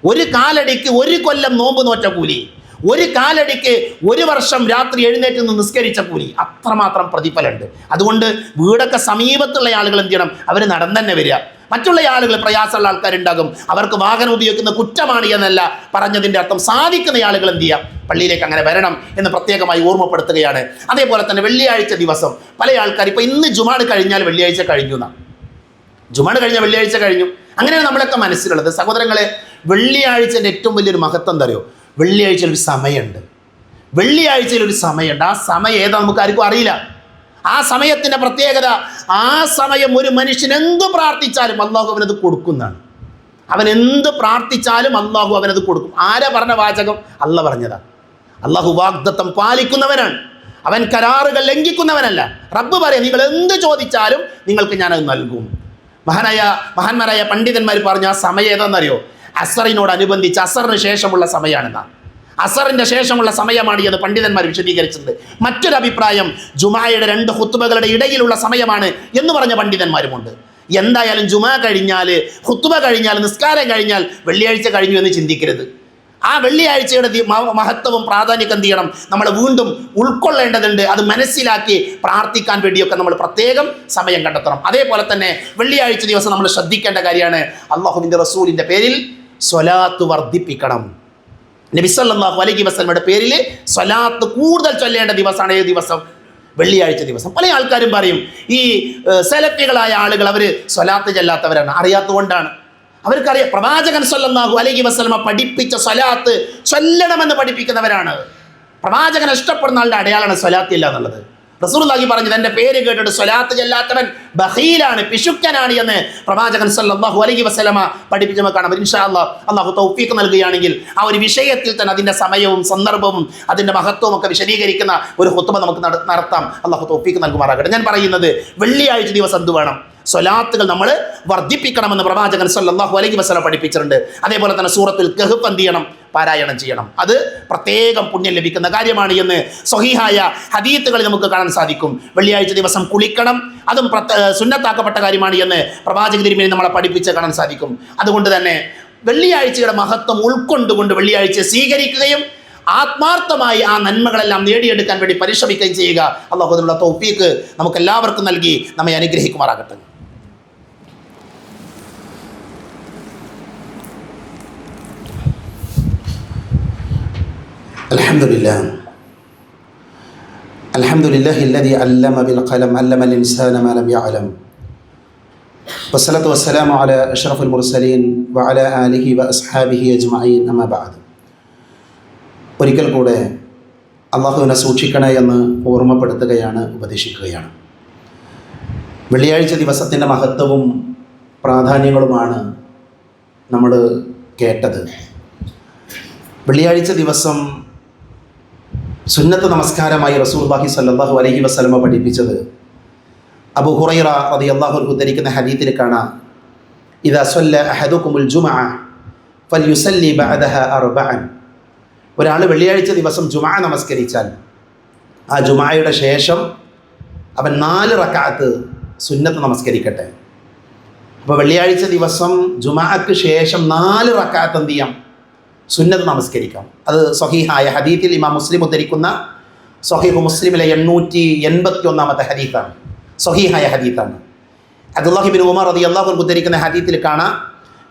ഒരു കാലടിക്ക് ഒരു കൊല്ലം നോമ്പ് നോറ്റ കൂലി. ഒരു കാലടിക്ക് ഒരു വർഷം രാത്രി എഴുന്നേറ്റ് നിന്ന് നിസ്കരിച്ച കൂലി. അത്രമാത്രം പ്രതിഫലമുണ്ട്. അതുകൊണ്ട് വീടൊക്കെ സമീപത്തുള്ള ആളുകൾ എന്ത് ചെയ്യണം? അവർ നടന്നു തന്നെ വരിക. മറ്റുള്ള ആളുകൾ പ്രയാസമുള്ള ആൾക്കാരുണ്ടാകും. അവർക്ക് വാഹനം ഉപയോഗിക്കുന്ന കുറ്റമാണ് എന്നല്ല പറഞ്ഞതിന്റെ അർത്ഥം. സാധിക്കുന്ന ആളുകൾ എന്ത് ചെയ്യാം? പള്ളിയിലേക്ക് അങ്ങനെ വരണം എന്ന് പ്രത്യേകമായി ഓർമ്മപ്പെടുത്തുകയാണ്. അതേപോലെ തന്നെ വെള്ളിയാഴ്ച ദിവസം. പല ആൾക്കാർ ഇപ്പോൾ ഇന്ന് ജുമാട് കഴിഞ്ഞാൽ വെള്ളിയാഴ്ച കഴിഞ്ഞു എന്നാണ് ജുമാട് കഴിഞ്ഞ വെള്ളിയാഴ്ച കഴിഞ്ഞു. അങ്ങനെയാണ് നമ്മളൊക്കെ മനസ്സിലുള്ളത്. സഹോദരങ്ങളെ വെള്ളിയാഴ്ചന്റെ ഏറ്റവും വലിയൊരു മഹത്വം എന്താ അറിയോ? വെള്ളിയാഴ്ചയിൽ ഒരു സമയമുണ്ട്. വെള്ളിയാഴ്ചയിൽ ഒരു സമയമുണ്ട്. ആ സമയം ഏതാ നമുക്ക് ആർക്കും അറിയില്ല. ആ സമയത്തിന്റെ പ്രത്യേകത ആ സമയം ഒരു മനുഷ്യൻ എന്ത് പ്രാർത്ഥിച്ചാലും അള്ളാഹു അവനത് കൊടുക്കുന്നതാണ്. അവൻ എന്ത് പ്രാർത്ഥിച്ചാലും അള്ളാഹു അവനത് കൊടുക്കും. ആരെ പറഞ്ഞ വാചകം? അല്ല പറഞ്ഞതാ. അള്ളാഹു വാഗ്ദത്തം പാലിക്കുന്നവനാണ്. അവൻ കരാറുകൾ ലംഘിക്കുന്നവനല്ല. റബ്ബ് പറയാം നിങ്ങൾ എന്ത് ചോദിച്ചാലും നിങ്ങൾക്ക് ഞാനത് നൽകും. മഹാനായ മഹാന്മാരായ പണ്ഡിതന്മാർ പറഞ്ഞ ആ സമയം ഏതാണെന്നറിയോ? അസറിനോടനുബന്ധിച്ച് അസറിന് ശേഷമുള്ള സമയമാണെന്നാണ് അസറിന്റെ ശേഷമുള്ള സമയമാണ് എന്ന് പണ്ഡിതന്മാർ വിശദീകരിച്ചിട്ടുണ്ട് മറ്റൊരു അഭിപ്രായം ജുമായയുടെ രണ്ട് ഹുത്തുബകളുടെ ഇടയിലുള്ള സമയമാണ് എന്ന് പറഞ്ഞ പണ്ഡിതന്മാരുമുണ്ട്. എന്തായാലും ജുമാ കഴിഞ്ഞാൽ ഹുത്തുബ കഴിഞ്ഞാൽ നിസ്കാരം കഴിഞ്ഞാൽ വെള്ളിയാഴ്ച കഴിഞ്ഞു എന്ന് ചിന്തിക്കരുത്. ആ വെള്ളിയാഴ്ചയുടെ മഹത്വവും പ്രാധാന്യം എന്ത് ചെയ്യണം? നമ്മൾ വീണ്ടും ഉൾക്കൊള്ളേണ്ടതുണ്ട്. അത് മനസ്സിലാക്കി പ്രാർത്ഥിക്കാൻ വേണ്ടിയൊക്കെ നമ്മൾ പ്രത്യേകം സമയം കണ്ടെത്തണം. അതേപോലെ തന്നെ വെള്ളിയാഴ്ച ദിവസം നമ്മൾ ശ്രദ്ധിക്കേണ്ട കാര്യമാണ്. അള്ളാഹുവിന്റെ റസൂലിന്റെ പേരിൽ സ്വലാത്ത് വർദ്ധിപ്പിക്കണം. നബി സല്ലല്ലാഹു അലൈഹി വസല്ലമയുടെ പേരിൽ സ്വലാത്ത് കൂടുതൽ ചൊല്ലേണ്ട ദിവസമാണ് ഏത് ദിവസം? വെള്ളിയാഴ്ച ദിവസം. പല ആൾക്കാരും പറയും ഈ സെലഫികളായ ആളുകൾ അവർ സ്വലാത്ത് ചെല്ലാത്തവരാണ്. അറിയാത്തതുകൊണ്ടാണ്. അവർക്കറിയാം പ്രവാചകൻ സല്ലല്ലാഹു അലൈഹി വസ്ലമ പഠിപ്പിച്ച സ്വലാത്ത് ചൊല്ലണമെന്ന് പഠിപ്പിക്കുന്നവരാണ്. പ്രവാചകൻ ഇഷ്ടപ്പെടുന്ന ആളുടെ അടയാളമാണ് സ്വലാത്ത് ഇല്ല എന്നുള്ളത്. റസൂലുള്ളാഹി പറഞ്ഞത് എന്റെ പേര് കേട്ടിട്ട് സ്വലാത്ത് ചെല്ലാത്തവൻ ബഹീലാണ് പിശുക്കനാണ് എന്ന് പ്രവാചകൻ സല്ലാഹു അലൈഹി വസ്ലമ പഠിപ്പിച്ച് നമുക്ക് ഇൻഷാ അല്ലാഹ് അള്ളാഹു തൗഫീഖ് നൽകുകയാണെങ്കിൽ ആ ഒരു വിഷയത്തിൽ തന്നെ അതിന്റെ സമയവും സന്ദർഭവും അതിന്റെ മഹത്വവും ഒക്കെ വിശദീകരിക്കുന്ന ഒരു ഹുത്തുമ നമുക്ക് നടത്താം. അള്ളാഹു തൗഫീഖ് നൽകുമാറാകട്ടെ. ഞാൻ പറയുന്നത് വെള്ളിയാഴ്ച ദിവസം എന്ത് വേണം? സ്വലാത്തുകൾ നമ്മൾ വർദ്ധിപ്പിക്കണമെന്ന് പ്രവാചകൻ സല്ലാഹു അലൈഹി വസല്ലം പഠിപ്പിച്ചിട്ടുണ്ട്. അതേപോലെ തന്നെ സൂറത്തിൽ കഹ്ഫ് എന്ത് ചെയ്യണം? പാരായണം ചെയ്യണം. അത് പ്രത്യേകം പുണ്യം ലഭിക്കുന്ന കാര്യമാണ് എന്ന് സ്വഹീഹായ ഹദീത്തുകളിൽ നമുക്ക് കാണാൻ സാധിക്കും. വെള്ളിയാഴ്ച ദിവസം കുളിക്കണം. അതും സുന്നത്താക്കപ്പെട്ട കാര്യമാണ് എന്ന് പ്രവാചക തിരുമേനി നമ്മളെ പഠിപ്പിച്ച് കാണാൻ സാധിക്കും. അതുകൊണ്ട് തന്നെ വെള്ളിയാഴ്ചയുടെ മഹത്വം ഉൾക്കൊണ്ടുകൊണ്ട് വെള്ളിയാഴ്ച സ്വീകരിക്കുകയും ആത്മാർത്ഥമായി ആ നന്മകളെല്ലാം നേടിയെടുക്കാൻ വേണ്ടി പരിശ്രമിക്കുകയും ചെയ്യുക. അള്ളാഹുദിനുള്ള തോപ്പിക്ക് നമുക്ക് എല്ലാവർക്കും നൽകി. നമ്മെ അനുഗ്രഹിക്കുമാറാകട്ടെ. الحمد لله الحمد لله الذي علم بالقلم علم الإنسان ما لم يعلم والصلاة والسلام على أشرف المرسلين وعلى آله وأصحابه أجمعين أما بعد ഒരിക്കൽ കൂടെ അള്ളാഹുവിനെ സൂക്ഷിക്കണേ എന്ന് ഓർമ്മപ്പെടുത്തുകയാണ് ഉപദേശിക്കുകയാണ് വെള്ളിയാഴ്ച ദിവസത്തിൻ്റെ മഹത്വവും പ്രാധാന്യങ്ങളുമാണ് നമ്മൾ കേട്ടത് വെള്ളിയാഴ്ച ദിവസം സുന്നത്ത് നമസ്കാരമായി റസൂൽ ബാഹി സല്ലാഹു അലഹി വസ്ലമ പഠിപ്പിച്ചത് അബു ഹുറൈറ റതി അള്ളാഹു ഉദ്ധരിക്കുന്ന ഹദീത്തിൽ കാണാം. ഇത് അസ്വല്ല അഹദുക്കുമുൽ ഫൽ യുസല്ലി അർബഅൻ. ഒരാൾ വെള്ളിയാഴ്ച ദിവസം ജുമാ നമസ്കരിച്ചാൽ ആ ജുമായുടെ ശേഷം അവൻ നാല് റക്കാത്ത് സുന്നത്ത് നമസ്കരിക്കട്ടെ. അപ്പോൾ വെള്ളിയാഴ്ച ദിവസം ജുമാക്ക് ശേഷം നാല് റക്കാത്ത് എന്ത് ചെയ്യാം? സുന്നത്ത് നമസ്കരിക്കാം അത് സഹീഹായ ഹദീത്തിൽ ഇമാം മുസ്ലിം ഉദ്ധരിക്കുന്ന സഹീഹ് മുസ്ലിമിലെ എണ്ണൂറ്റി എൺപത്തി ഒന്നാമത്തെ ഹദീത്താണ് സഹീഹായ ഹദീത്താണ് അബ്ദുല്ലാഹിബിൻ ഉമർ റതി അള്ളാഹു ഉദ്ധരിക്കുന്ന ഹദീത്തിൽ കാണാം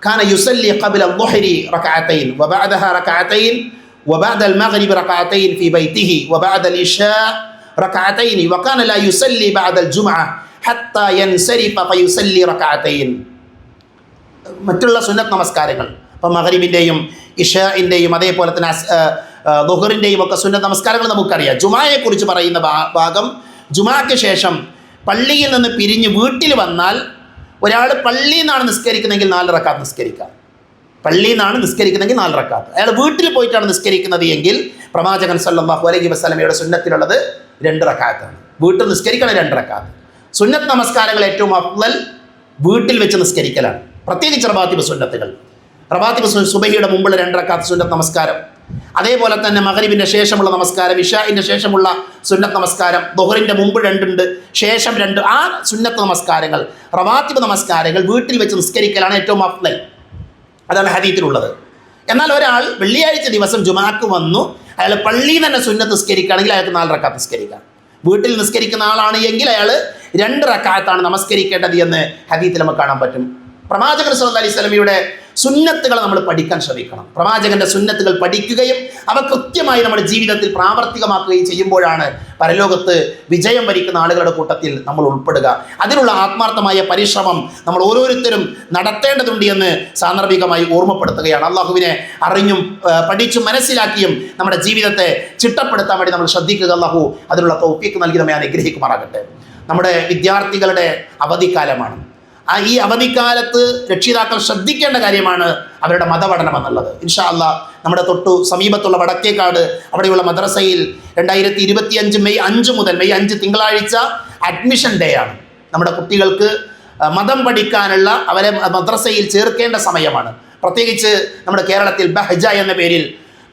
كان يصلي قبل الظهر ركعتين وبعدها ركعتين وبعد المغرب ركعتين في بيته وبعد العشاء ركعتين وكان لا يصلي بعد الجمعة حتى ينصرف فيصلي ركعتين മറ്റുള്ള സുന്നത്ത് നമസ്കാരങ്ങൾ ഇപ്പം മഹരീബിന്റെയും ഇഷാഇന്റെയും അതേപോലെ തന്നെ ദുഹറിന്റെയും ഒക്കെ സുന്ന നമസ്കാരങ്ങൾ നമുക്കറിയാം. ജുമായെക്കുറിച്ച് പറയുന്ന ഭാഗം ജുമാക്ക് ശേഷം പള്ളിയിൽ നിന്ന് പിരിഞ്ഞ് വീട്ടിൽ വന്നാൽ ഒരാൾ പള്ളിയിൽ നിന്നാണ് നിസ്കരിക്കുന്നതെങ്കിൽ നാല് റക്കാത്ത് നിസ്കരിക്കാം. പള്ളിയിൽ നിന്നാണ് നിസ്കരിക്കുന്നതെങ്കിൽ നാല് റക്കാത്ത്. അയാൾ വീട്ടിൽ പോയിട്ടാണ് നിസ്കരിക്കുന്നത് എങ്കിൽ പ്രവാചകൻ സല്ലാഹു അലൈഹി വസ്ലമയുടെ സുന്നത്തിലുള്ളത് രണ്ട് റക്കാത്താണ്. വീട്ടിൽ നിസ്കരിക്കണം രണ്ട് റക്കാത്ത്. സുന്നത്ത് നമസ്കാരങ്ങൾ ഏറ്റവും അഫ്ലൽ വീട്ടിൽ വെച്ച് നിസ്കരിക്കലാണ്. പ്രത്യേകിച്ച് റബാത്തിബ് സുന്നത്തുകൾ. സു- സുബഹിയുടെ മുമ്പുള്ള രണ്ടറക്കാത്ത സുന്നത്ത് നമസ്കാരം. അതേപോലെ തന്നെ മഹരിബിന്റെ ശേഷമുള്ള നമസ്കാരം ഇഷാഇന്റെ ശേഷമുള്ള സുന്നത്ത് നമസ്കാരം ദുഹറിന്റെ മുമ്പ് രണ്ടുണ്ട് ശേഷം രണ്ട് ആ സുന്നത്ത് നമസ്കാരങ്ങൾ റവാത്തിബ് നമസ്കാരങ്ങൾ വീട്ടിൽ വെച്ച് നിസ്കരിക്കലാണ് ഏറ്റവും അഫ്ലൽ അതാണ് ഹദീത്തിലുള്ളത്. എന്നാൽ ഒരാൾ വെള്ളിയാഴ്ച ദിവസം ജുമാക്ക് വന്നു അയാൾ പള്ളിയിൽ തന്നെ സുന്നത്ത് നിസ്കരിക്കുകയാണെങ്കിൽ അയാൾക്ക് നാല് റക്കാത്ത് നിസ്കരിക്കാം. വീട്ടിൽ നിസ്കരിക്കുന്ന ആളാണ് എങ്കിൽ അയാൾ രണ്ട് റക്കാത്താണ് നമസ്കരിക്കേണ്ടത് എന്ന് ഹദീത്തിൽ നമുക്ക് കാണാൻ പറ്റും. സല്ലല്ലാഹു അലൈഹി സ്വലമിയുടെ സുന്നത്തുകൾ നമ്മൾ പഠിക്കാൻ ശ്രമിക്കണം. പ്രവാചകന്റെ സുന്നത്തുകൾ പഠിക്കുകയും അവ കൃത്യമായി നമ്മുടെ ജീവിതത്തിൽ പ്രാവർത്തികമാക്കുകയും ചെയ്യുമ്പോഴാണ് പരലോകത്ത് വിജയം വരിക്കുന്ന ആളുകളുടെ കൂട്ടത്തിൽ നമ്മൾ ഉൾപ്പെടുക. അതിനുള്ള ആത്മാർത്ഥമായ പരിശ്രമം നമ്മൾ ഓരോരുത്തരും നടത്തേണ്ടതുണ്ട് എന്ന് സാന്ദർഭികമായി ഓർമ്മപ്പെടുത്തുകയാണ്. അള്ളാഹുവിനെ അറിഞ്ഞും പഠിച്ചും മനസ്സിലാക്കിയും നമ്മുടെ ജീവിതത്തെ ചിട്ടപ്പെടുത്താൻ വേണ്ടി നമ്മൾ ശ്രദ്ധിക്കുക. അള്ളാഹു അതിനുള്ള തൗഫീഖ് നൽകി നമ്മെ അനുഗ്രഹിക്കുമാറാകട്ടെ. നമ്മുടെ വിദ്യാർത്ഥികളുടെ അവധിക്കാലമാണ്. ആ ഈ അവധിക്കാലത്ത് രക്ഷിതാക്കൾ ശ്രദ്ധിക്കേണ്ട കാര്യമാണ് അവരുടെ മതപഠനം എന്നുള്ളത്. ഇൻഷാ അല്ലാ നമ്മുടെ തൊട്ടു സമീപത്തുള്ള വടക്കേക്കാട് അവിടെയുള്ള മദ്രസയിൽ രണ്ടായിരത്തി ഇരുപത്തിയഞ്ച് മെയ് അഞ്ച് മുതൽ മെയ് അഞ്ച് തിങ്കളാഴ്ച അഡ്മിഷൻ ഡേ ആണ്. നമ്മുടെ കുട്ടികൾക്ക് മതം പഠിക്കാനുള്ള അവരെ മദ്രസയിൽ ചേർക്കേണ്ട സമയമാണ്. പ്രത്യേകിച്ച് നമ്മുടെ കേരളത്തിൽ ബഹജ എന്ന പേരിൽ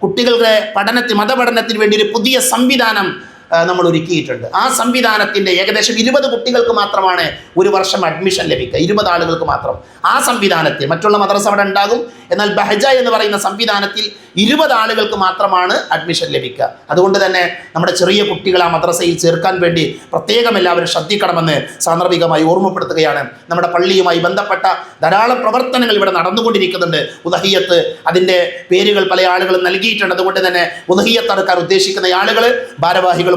കുട്ടികളുടെ പഠനത്തിന് മതപഠനത്തിന് വേണ്ടി ഒരു പുതിയ സംവിധാനം നമ്മൾ ഒരുക്കിയിട്ടുണ്ട്. ആ സംവിധാനത്തിന്റെ ഏകദേശം ഇരുപത് കുട്ടികൾക്ക് മാത്രമാണ് ഒരു വർഷം അഡ്മിഷൻ ലഭിക്കുക. ഇരുപത് ആളുകൾക്ക് മാത്രം. ആ സംവിധാനത്തിൽ മറ്റുള്ള മദ്രസ അവിടെ ഉണ്ടാകും. എന്നാൽ ബഹജ എന്ന് പറയുന്ന സംവിധാനത്തിൽ ഇരുപത് ആളുകൾക്ക് മാത്രമാണ് അഡ്മിഷൻ ലഭിക്കുക. അതുകൊണ്ട് തന്നെ നമ്മുടെ ചെറിയ കുട്ടികൾ ആ മദ്രസയിൽ ചേർക്കാൻ വേണ്ടി പ്രത്യേകം എല്ലാവരും ശ്രദ്ധിക്കണമെന്ന് സാന്ദർഭികമായി ഓർമ്മപ്പെടുത്തുകയാണ് നമ്മുടെ പള്ളിയുമായി ബന്ധപ്പെട്ട ധാരാളം പ്രവർത്തനങ്ങൾ ഇവിടെ നടന്നുകൊണ്ടിരിക്കുന്നുണ്ട്. ഉദഹിയത്ത് അതിന്റെ പേരുകൾ പല ആളുകളും നൽകിയിട്ടുണ്ട്. അതുകൊണ്ട് തന്നെ ഉദഹിയത്ത് എടുക്കാൻ ഉദ്ദേശിക്കുന്ന ആളുകൾ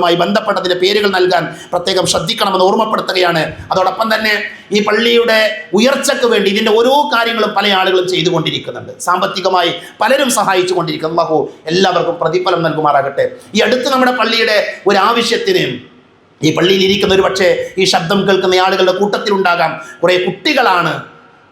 ഭാരവാഹികളുമായി ബന്ധപ്പെട്ടതിന്റെ പേരുകൾ നൽകാൻ പ്രത്യേകം ശ്രദ്ധിക്കണമെന്ന് ഓർമ്മപ്പെടുത്തുകയാണ്. അതോടൊപ്പം തന്നെ ഈ പള്ളിയുടെ ഉയർച്ചയ്ക്ക് വേണ്ടി ഇതിന്റെ ഓരോ കാര്യങ്ങളും പല ആളുകളും ചെയ്തുകൊണ്ടിരിക്കുന്നുണ്ട്. സാമ്പത്തികമായി പലരും സഹായിച്ചു കൊണ്ടിരിക്കുന്നു അള്ളാഹു എല്ലാവർക്കും പ്രതിഫലം നൽകുമാറാകട്ടെ. ഈ അടുത്ത് നമ്മുടെ പള്ളിയുടെ ഒരു ആവശ്യത്തിന് ഈ പള്ളിയിൽ ഇരിക്കുന്ന ഒരു പക്ഷേ ഈ ശബ്ദം കേൾക്കുന്ന ആളുകളുടെ കൂട്ടത്തിലുണ്ടാകാം കുറേ കുട്ടികളാണ്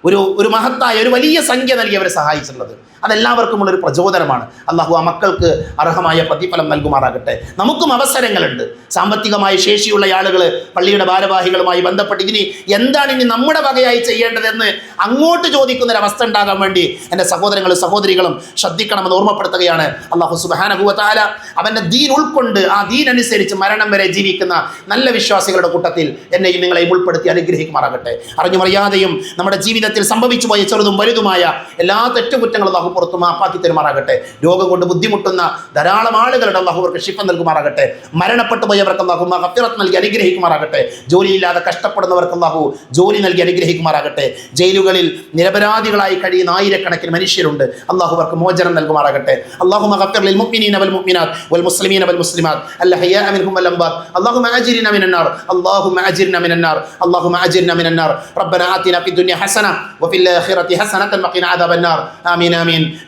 ഒരു ഒരു മഹത്തായ ഒരു വലിയ സംഖ്യ നൽകി അവരെ സഹായിച്ചിട്ടുള്ളത്. അതെല്ലാവർക്കുമുള്ള ഒരു പ്രചോദനമാണ്. അള്ളാഹു ആ മക്കൾക്ക് അർഹമായ പ്രതിഫലം നൽകുമാറാകട്ടെ. നമുക്കും അവസരങ്ങളുണ്ട്. സാമ്പത്തികമായ ശേഷിയുള്ള ആളുകൾ പള്ളിയുടെ ഭാരവാഹികളുമായി ബന്ധപ്പെട്ട് ഇനി എന്താണ് ഇനി നമ്മുടെ വകയായി ചെയ്യേണ്ടതെന്ന് അങ്ങോട്ട് ചോദിക്കുന്ന ഒരു അവസ്ഥ ഉണ്ടാകാൻ വേണ്ടി എന്റെ സഹോദരങ്ങളും സഹോദരികളും ശ്രദ്ധിക്കണമെന്ന് ഓർമ്മപ്പെടുത്തുകയാണ് അള്ളാഹു സുബാനഹുവത്താല അവന്റെ ദീൻ ഉൾക്കൊണ്ട് ആ ദീൻ അനുസരിച്ച് മരണം വരെ ജീവിക്കുന്ന നല്ല വിശ്വാസികളുടെ കൂട്ടത്തിൽ എന്നെയും നിങ്ങളെയും ഉൾപ്പെടുത്തി അനുഗ്രഹിക്കുമാറാകട്ടെ. അറിഞ്ഞു അറിയാതെയും നമ്മുടെ ജീവിതത്തിൽ സംഭവിച്ചു പോയ ചെറുതും വലുതുമായ എല്ലാ തെറ്റുകുറ്റങ്ങളും അള്ളാഹു പുറത്തു മാപ്പാക്കി തരുമാറാകട്ടെ രോഗം കൊണ്ട് ബുദ്ധിമുട്ടുന്ന ധാരാളം ആളുകളുടെ അള്ളാഹു അവർക്ക് ശിഫ നൽകുമാറാകട്ടെ മരണപ്പെട്ടു പോയവർക്ക് അള്ളാഹു മഹഫിറത്ത് നൽകി അനുഗ്രഹിക്കുമാറാകട്ടെ ജോലിയില്ലാതെ കഷ്ടപ്പെടുന്നവർക്ക് അള്ളാഹു ജോലി നൽകി അനുഗ്രഹിക്കുമാറാകട്ടെ ജയിലുകളിൽ നിരപരാധികളായി കഴിയുന്ന ആയിരക്കണക്കിന് മനുഷ്യരുണ്ട് അള്ളാഹു അവർക്ക് മോചനം നൽകുമാറാകട്ടെ അള്ളാഹു മഹഫിർ ലിൽ മുഅ്മിനീന വൽ മുഅ്മിനാത്ത് വൽ മുസ്ലിമീന വൽ മുസ്ലിമാത്ത് الأحياء منهم والأموات اللهم أجرنا من النار اللهم أجرنا من النار اللهم أجرنا من النار ربنا آتنا في الدنيا حسنة وفي الآخرة حسنة وقنا عذاب النار آمين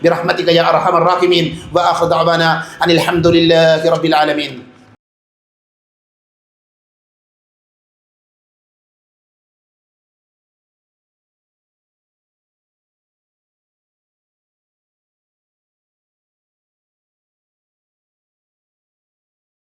برحمتك يا أرحم الراحمين. وآخر دعوانا أن الحمد لله رب العالمين.